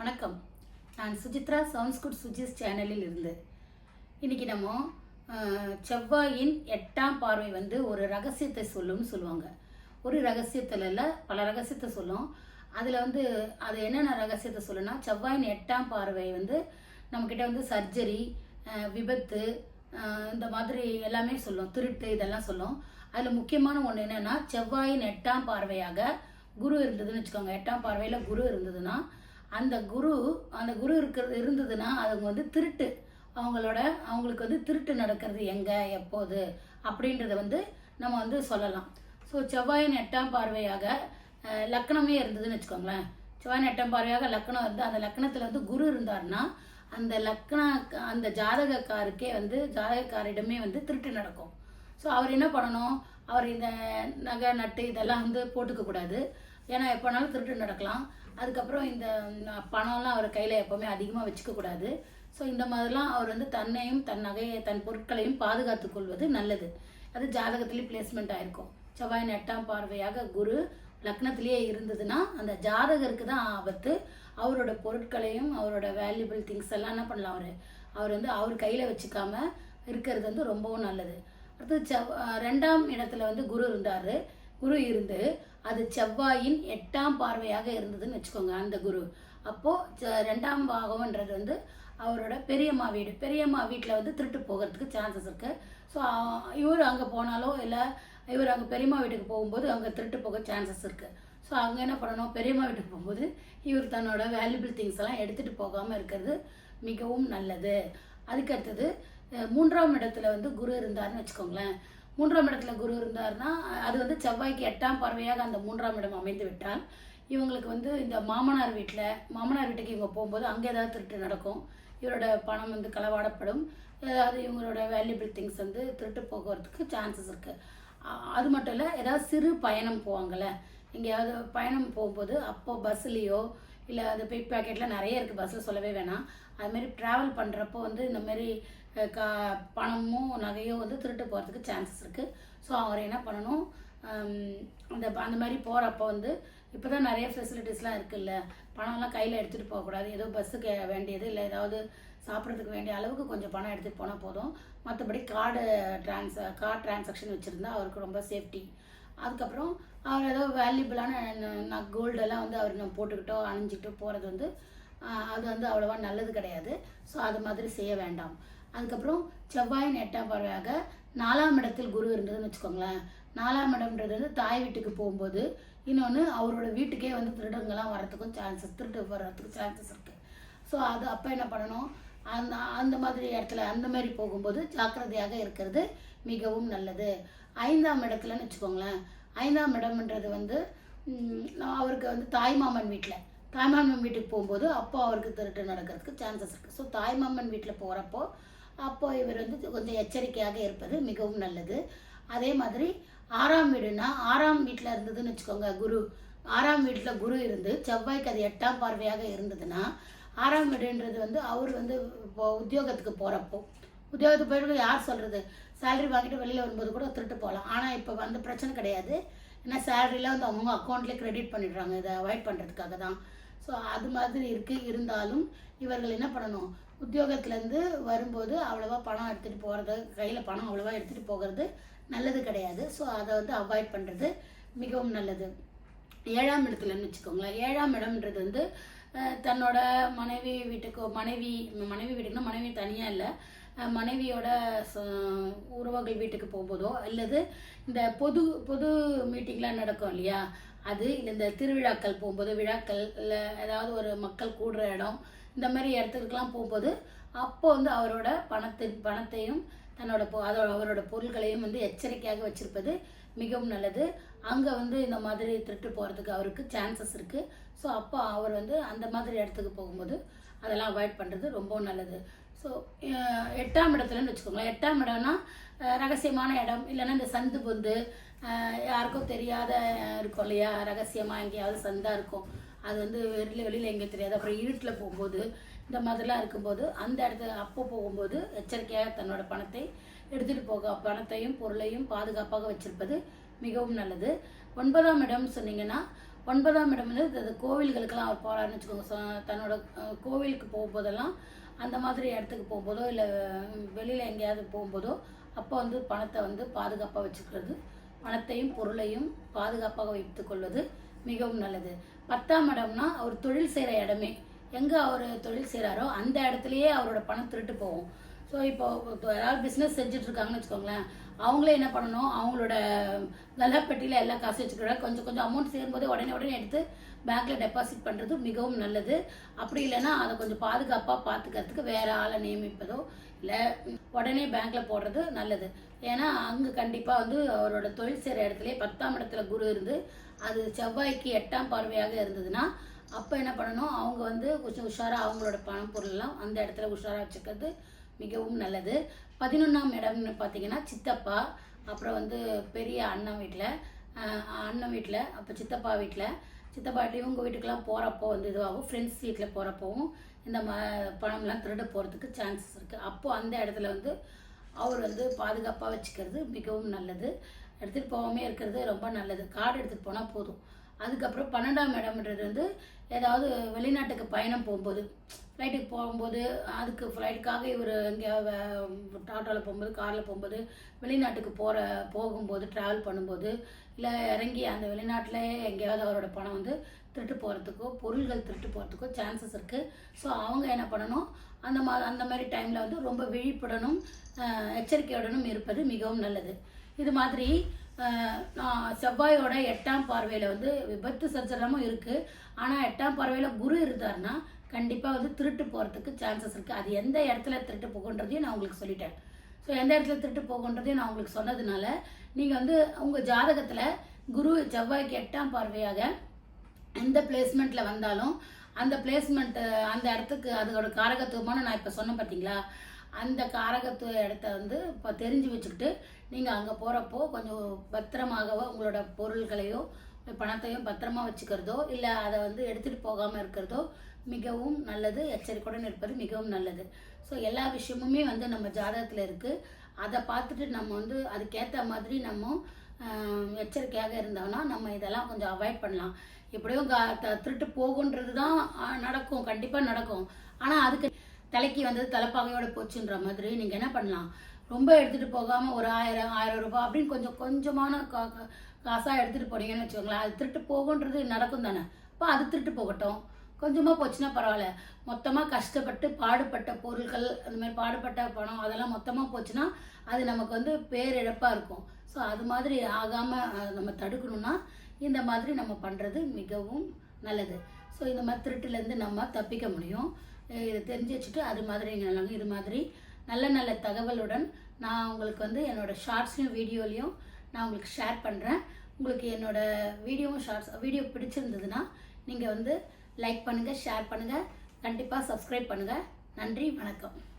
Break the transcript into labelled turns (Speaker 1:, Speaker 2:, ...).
Speaker 1: வணக்கம். நான் Suchitra sounds good Suji's சேனலில் இருந்து. இன்னைக்கு நம்ம செவ்வாயின் எட்டாம் பார்வை வந்து ஒரு ரகசியத்தை சொல்லும்னு சொல்லுவாங்க. ஒரு ரகசியத்தில் இல்லை பல ரகசியத்தை சொல்லும். அதில் வந்து அது என்னென்ன ரகசியத்தை சொல்லுன்னா செவ்வாயின் எட்டாம் பார்வை வந்து நம்மக்கிட்ட வந்து சர்ஜரி விபத்து இந்த மாதிரி எல்லாமே சொல்லும். திருட்டு இதெல்லாம் சொல்லும். அதில் முக்கியமான ஒன்று என்னென்னா செவ்வாயின் எட்டாம் பார்வையாக குரு இருந்ததுன்னு வச்சுக்கோங்க. எட்டாம் பார்வையில் குரு இருந்ததுன்னா அந்த குரு அந்த குரு இருக்கிறது இருந்ததுன்னா அவங்க வந்து திருட்டு. அவங்களோட அவங்களுக்கு வந்து திருட்டு நடக்கிறது எங்கே எப்போது அப்படின்றத வந்து நம்ம வந்து சொல்லலாம். ஸோ செவ்வாயின் எட்டாம் பார்வையாக அஹ், லக்னமே இருந்ததுன்னு வச்சுக்கோங்களேன். செவ்வாயின் எட்டாம் பார்வையாக லக்னம் வந்து அந்த லக்னத்தில் வந்து குரு இருந்தாருன்னா அந்த லக்ன அந்த ஜாதகக்காருக்கே வந்து ஜாதகக்காரிடமே வந்து திருட்டு நடக்கும். ஸோ அவர் என்ன பண்ணணும்? அவர் இந்த நகை நட்டு இதெல்லாம் வந்து போட்டுக்க கூடாது ஏன்னா எப்போனாலும் திருட்டு நடக்கலாம். அதுக்கப்புறம் இந்த பணம்லாம் அவர் கையில் எப்போவுமே அதிகமாக வச்சுக்கக்கூடாது ஸோ இந்த மாதிரிலாம் அவர் வந்து தன்னையும் தன் நகையை தன் பொருட்களையும் பாதுகாத்து கொள்வது நல்லது. அது ஜாதகத்திலேயே பிளேஸ்மெண்ட் ஆயிருக்கும். செவ்வாயின் எட்டாம் பார்வையாக குரு லக்னத்திலேயே இருந்ததுன்னா அந்த ஜாதகருக்கு தான் ஆபத்து. அவரோட பொருட்களையும் அவரோட வேல்யூபிள் திங்ஸ் எல்லாம் என்ன பண்ணலாம் அவர்? அவர் வந்து அவர் கையில் வச்சுக்காம இருக்கிறது வந்து ரொம்பவும் நல்லது. அடுத்து செவ் ரெண்டாம் இடத்துல வந்து குரு இருந்தார். குரு இருந்து அது செவ்வாயின் எட்டாம் பார்வையாக இருந்ததுன்னு வச்சுக்கோங்க அந்த குரு. அப்போது ரெண்டாம் பாகம்ன்றது வந்து அவரோட பெரியம்மா வீடு. பெரியம்மா வீட்டில் வந்து திருட்டு போகிறதுக்கு சான்சஸ் இருக்குது ஸோ இவர் அங்கே போனாலோ இல்லை இவர் அங்கே பெரியம்மா வீட்டுக்கு போகும்போது அங்கே திருட்டு போக சான்சஸ் இருக்குது ஸோ அங்கே என்ன பண்ணணும்? பெரியம்மா வீட்டுக்கு போகும்போது இவர் தன்னோட வேல்யூபிள் திங்ஸ் எல்லாம் எடுத்துகிட்டு போகாமல் இருக்கிறது மிகவும் நல்லது. அதுக்கடுத்தது மூன்றாம் இடத்துல வந்து குரு இருந்தாருன்னு வச்சுக்கோங்களேன். மூன்றாம் இடத்துல குரு இருந்தாருன்னா அது வந்து செவ்வாய்க்கு எட்டாம் பார்வையாக அந்த மூன்றாம் இடம் அமைந்து விட்டால் இவங்களுக்கு வந்து இந்த மாமனார் வீட்டில் மாமனார் வீட்டுக்கு இவங்க போகும்போது அங்கே ஏதாவது திருட்டு நடக்கும். இவரோட பணம் வந்து களவாடப்படும். ஏதாவது இவங்களோட வேல்யூபிள் திங்ஸ் வந்து திருட்டு போகிறதுக்கு சான்சஸ் இருக்குது அது மட்டும் இல்லை ஏதாவது சிறு பயணம் போவாங்கள்ல எங்கேயாவது பயணம் போகும்போது அப்போ பஸ்லேயோ இல்லை அது பிக் பேக்கெட்லாம் நிறைய இருக்குது பஸ்ஸில் சொல்லவே வேணாம். அதுமாரி ட்ராவல் பண்ணுறப்போ வந்து இந்தமாரி கா பணமும் நகையோ வந்து திருட்டு போகிறதுக்கு சான்சஸ் இருக்குது ஸோ அவர் என்ன பண்ணணும்? அந்த அந்த மாதிரி போகிறப்போ வந்து இப்போ தான் நிறைய ஃபெசிலிட்டிஸ்லாம் இருக்குல்ல. பணம்லாம் கையில் எடுத்துகிட்டு போகக்கூடாது ஏதோ பஸ்ஸுக்கு வேண்டியது இல்லை ஏதாவது சாப்பிட்றதுக்கு வேண்டிய அளவுக்கு கொஞ்சம் பணம் எடுத்துகிட்டு போனால் போதும். மற்றபடி கார்டு ட்ரான்ஸ் கார்டு டிரான்சாக்ஷன் வச்சுருந்தா அவருக்கு ரொம்ப சேஃப்டி அதுக்கப்புறம் அவர் ஏதோ வேல்யூபிளான நான் கோல்டெல்லாம் வந்து அவர் நான் போட்டுக்கிட்டோ அணிஞ்சிக்கிட்டோ போகிறது வந்து அது வந்து அவ்வளோவா நல்லது கிடையாது. ஸோ அது மாதிரி செய்ய வேண்டாம். அதுக்கப்புறம் செவ்வாயின் எட்டாம் பார்வையாக நாலாம் இடத்தில் குரு இருந்ததுன்னு வச்சுக்கோங்களேன். நாலாம் இடம்ன்றது வந்து தாய் வீட்டுக்கு போகும்போது இன்னொன்று அவரோட வீட்டுக்கே வந்து திருடங்கள்லாம் வரத்துக்கும் சான்சஸ் திருட்டு வர்றதுக்கு சான்சஸ் இருக்குது ஸோ அது அப்போ என்ன பண்ணணும்? அந்த அந்த மாதிரி இடத்துல அந்த மாதிரி போகும்போது ஜாக்கிரதையாக இருக்கிறது மிகவும் நல்லது. ஐந்தாம் இடத்துலன்னு வச்சுக்கோங்களேன். ஐந்தாம் இடம்ன்றது வந்து அவருக்கு வந்து தாய்மாமன் வீட்டில் தாய்மாமன் வீட்டுக்கு போகும்போது அப்போ அவருக்கு திருட்டு நடக்கிறதுக்கு சான்சஸ் இருக்குது ஸோ தாய்மாமன் வீட்டில் போகிறப்போ அப்போ இவர் வந்து கொஞ்சம் எச்சரிக்கையாக இருப்பது மிகவும் நல்லது. அதே மாதிரி ஆறாம் வீடுனா ஆறாம் வீட்டில் இருந்ததுன்னு வச்சுக்கோங்க குரு. ஆறாம் வீட்டில் குரு இருந்து செவ்வாய்க்கு அது எட்டாம் பார்வையாக இருந்ததுன்னா ஆறாம் வீடுன்றது வந்து அவர் வந்து இப்போ உத்தியோகத்துக்கு போகிறப்போ உத்தியோகத்துக்கு போயிட்டு யார் சொல்கிறது சேலரி வாங்கிட்டு வெளியில் வரும்போது கூட திருட்டு போகலாம். ஆனால் இப்போ அந்த பிரச்சனை கிடையாது. ஏன்னா சேலரிலாம் வந்து அவங்க அக்கௌண்ட்லேயே கிரெடிட் பண்ணிடுறாங்க. இதை அவாய்ட் பண்ணுறதுக்காக தான். ஸோ அது மாதிரி இருக்குது இருந்தாலும் இவர்கள் என்ன பண்ணணும்? உத்தியோகத்துலேருந்து வரும்போது அவ்வளோவா பணம் எடுத்துகிட்டு போகிறது கையில் பணம் அவ்வளோவா எடுத்துகிட்டு போகிறது நல்லது கிடையாது. ஸோ அதை வந்து அவாய்ட் பண்ணுறது மிகவும் நல்லது. ஏழாம் இடத்துலன்னு வச்சுக்கோங்களேன். ஏழாம் இடம்ன்றது வந்து தன்னோட மனைவி வீட்டுக்கு மனைவி மனைவி வீட்டுக்குன்னா மனைவி தனியாக இல்லை. மனைவியோட ச- உறவுகள் வீட்டுக்கு போகும்போதோ அல்லது இந்த பொது பொது மீட்டிங்லாம் நடக்கும் இல்லையா? அது இல்லை இந்த திருவிழாக்கள் போகும்போது விழாக்கள் இல்லை ஏதாவது ஒரு மக்கள் கூடுற இடம் இந்த மாதிரி இடத்துக்குலாம் போகும்போது அப்போ வந்து அவரோட பணத்தின் பணத்தையும் தன்னோட பொ அதோட அவரோட பொருட்களையும் வந்து எச்சரிக்கையாக வச்சிருப்பது மிகவும் நல்லது. அங்கே வந்து இந்த மாதிரி திருட்டு போகிறதுக்கு அவருக்கு சான்சஸ் இருக்குது ஸோ அப்போ அவர் வந்து அந்த மாதிரி இடத்துக்கு போகும்போது அதெல்லாம் அவாய்ட் பண்ணுறது ரொம்ப நல்லது. ஸோ எட்டாம் இடத்துலன்னு வச்சுக்கோங்களேன். எட்டாம் இடம்னா ரகசியமான இடம். இல்லைன்னா இந்த சந்து பொந்து யாருக்கும் தெரியாத இருக்கும் இல்லையா? ரகசியமாக எங்கேயாவது சந்தாக இருக்கும். அது வந்து வெளியில் வெளியில் எங்கே தெரியாது. அப்புறம் இருட்டில் போகும்போது இந்த மாதிரிலாம் இருக்கும்போது அந்த இடத்துல அப்போ போகும்போது எச்சரிக்கையாக தன்னோட பணத்தை எடுத்துகிட்டு போக பணத்தையும் பொருளையும் பாதுகாப்பாக வச்சிருப்பது மிகவும் நல்லது. ஒன்பதாம் இடம் சொன்னீங்கன்னா ஒன்பதாம் இடம் வந்து இது கோவில்களுக்கெல்லாம் அவர் போகிறாருன்னு வச்சுக்கோங்க. தன்னோட கோவிலுக்கு போகும்போதெல்லாம் அந்த மாதிரி இடத்துக்கு போகும்போதோ இல்லை வெளியில் எங்கேயாவது போகும்போதோ அப்போ வந்து பணத்தை வந்து பாதுகாப்பாக வச்சுக்கிறது பணத்தையும் பொருளையும் பாதுகாப்பாக வைத்துக்கொள்வது மிகவும் நல்லது. பத்தாம் இடம்னா அவர் தொழில் செய்கிற இடமே. எங்கே அவர் தொழில் செய்கிறாரோ அந்த இடத்துலையே அவரோட பணம் திருட்டு போகும். ஸோ இப்போ யாராவது பிஸ்னஸ் செஞ்சுட்ருக்காங்கன்னு வச்சுக்கோங்களேன் அவங்களே என்ன பண்ணணும்? அவங்களோட நல்லப்பட்டியில் எல்லா காசு வச்சுக்கிறாங்க கொஞ்சம் கொஞ்சம் அமௌண்ட் சேரும்போது உடனே உடனே எடுத்து பேங்க்கில் டெபாசிட் பண்ணுறது மிகவும் நல்லது. அப்படி இல்லைன்னா அதை கொஞ்சம் பாதுகாப்பாக பார்த்துக்கிறதுக்கு வேறு ஆளை நியமிப்பதோ இல்லை உடனே பேங்க்கில் போடுறது நல்லது. ஏன்னா அங்கே கண்டிப்பாக வந்து அவரோட தொழில் செய்கிற இடத்துல பத்தாம் இடத்துல குரு இருந்து அது செவ்வாய்க்கு எட்டாம் பார்வையாக இருந்ததுன்னா அப்போ என்ன பண்ணணும்? அவங்க வந்து கொஞ்சம் உஷாராக அவங்களோட பணம் பொருள்லாம் அந்த இடத்துல உஷாராக வச்சுக்கிறது மிகவும் நல்லது. பதினொன்றாம் இடம்னு பார்த்தீங்கன்னா சித்தப்பா அப்புறம் வந்து பெரிய அண்ணன் வீட்டில் அண்ணன் வீட்டில் அப்போ சித்தப்பா வீட்டில் சித்தப்பா வீட்டில் இவங்க வீட்டுக்கெலாம் போகிறப்போ வந்து இதுவாகும். ஃப்ரெண்ட்ஸ் வீட்டில் போகிறப்போவும் இந்த ம பணம்லாம் திருட போகிறதுக்கு சான்சஸ் இருக்குது அப்போது அந்த இடத்துல வந்து அவர் வந்து பாதுகாப்பாக வச்சுக்கிறது மிகவும் நல்லது. எடுத்துகிட்டு போகாமே இருக்கிறது ரொம்ப நல்லது. கார்டு எடுத்துகிட்டு போனால் போதும். அதுக்கப்புறம் பன்னெண்டாம் இடம்ன்றது வந்து ஏதாவது வெளிநாட்டுக்கு பயணம் போகும்போது ஃப்ளைட்டுக்கு போகும்போது அதுக்கு ஃப்ளைட்டுக்காக இவர் எங்கேயாவது டாட்டாவில் போகும்போது காரில் போகும்போது வெளிநாட்டுக்கு போகிற போகும்போது ட்ராவல் பண்ணும்போது இல்லை இறங்கி அந்த வெளிநாட்டில் எங்கேயாவது அவரோட பணம் வந்து திருட்டு போகிறதுக்கோ பொருள்கள் திருட்டு போகிறதுக்கோ சான்சஸ் இருக்குது ஸோ அவங்க என்ன பண்ணணும்? அந்த மா அந்த மாதிரி டைமில் வந்து ரொம்ப விழிப்புடனும் எச்சரிக்கையுடனும் இருப்பது மிகவும் நல்லது. இது மாதிரி செவ்வாயோட எட்டாம் பார்வையில் வந்து விபத்து சச்சரமும் இருக்குது ஆனால் எட்டாம் பார்வையில் குரு இருந்தாருன்னா கண்டிப்பாக வந்து திருட்டு போகிறதுக்கு சான்சஸ் இருக்குது அது எந்த இடத்துல திருட்டு போகுன்றதையும் நான் உங்களுக்கு சொல்லிட்டேன். ஸோ எந்த இடத்துல திருட்டு போகுன்றதையும் நான் உங்களுக்கு சொன்னதுனால நீங்கள் வந்து உங்கள் ஜாதகத்தில் குரு செவ்வாய்க்கு எட்டாம் பார்வையாக எந்த பிளேஸ்மெண்ட்டில் வந்தாலும் அந்த பிளேஸ்மெண்ட்டு அந்த இடத்துக்கு அதோட காரகத்துவமான நான் இப்போ சொன்னேன் பார்த்தீங்களா அந்த காரகத்துவ இடத்த வந்து இப்போ தெரிஞ்சு வச்சுக்கிட்டு நீங்கள் அங்கே போகிறப்போ கொஞ்சம் பத்திரமாகவோ உங்களோட பொருள்களையோ பணத்தையும் பத்திரமா வச்சுக்கிறதோ இல்லை அதை வந்து எடுத்துகிட்டு போகாமல் இருக்கிறதோ மிகவும் நல்லது எச்சரிக்கையுடன் இருப்பது மிகவும் நல்லது. ஸோ எல்லா விஷயமுமே வந்து நம்ம ஜாதகத்தில் இருக்குது அதை பார்த்துட்டு நம்ம வந்து அதுக்கேற்ற மாதிரி நம்ம எச்சரிக்கையாக இருந்தோம்னா நம்ம இதெல்லாம் கொஞ்சம் அவாய்ட் பண்ணலாம். எப்படியும் கா- த- திருட்டு போகுன்றது தான் நடக்கும். கண்டிப்பாக நடக்கும். ஆனால் அதுக்கு தலைக்கு வந்தது தலைப்பாகையோட போச்சுன்ற மாதிரி நீங்கள் என்ன பண்ணலாம்? ரொம்ப எடுத்துகிட்டு போகாமல் ஒரு ஆயிரம் ஆயிரம் ரூபாய் அப்படின்னு கொஞ்சம் கொஞ்சமான கா காசாக எடுத்துகிட்டு போனீங்கன்னு வச்சுக்கோங்களேன். அது திருட்டு போகுன்றது நடக்கும் தானே? அப்போ அது திருட்டு போகட்டும். கொஞ்சமாக போச்சுன்னா பரவாயில்ல. மொத்தமாக கஷ்டப்பட்டு பாடுபட்ட பொருட்கள் அந்த மாதிரி பாடுபட்ட பணம் அதெல்லாம் மொத்தமாக போச்சுன்னா அது நமக்கு வந்து பேரிழப்பாக இருக்கும். ஸோ அது மாதிரி ஆகாமல் நம்ம தடுக்கணும்னா இந்த மாதிரி நம்ம பண்ணுறது மிகவும் நல்லது. ஸோ இந்த மாதிரி திருட்டுலேருந்து நம்ம தப்பிக்க முடியும். இதை தெரிஞ்சு வச்சுட்டு அது மாதிரி நாங்கள் இது மாதிரி நல்ல நல்ல தகவலுடன் நான் உங்களுக்கு வந்து என்னோடய ஷார்ட்ஸ்லையும் வீடியோலையும் நான் உங்களுக்கு ஷேர் பண்ணுறேன் உங்களுக்கு என்னோடய வீடியோவும் ஷார்ட்ஸ் வீடியோ பிடிச்சிருந்ததுன்னா நீங்கள் வந்து லைக் பண்ணுங்கள் ஷேர் பண்ணுங்கள் கண்டிப்பாக சப்ஸ்கிரைப் பண்ணுங்கள் நன்றி வணக்கம்.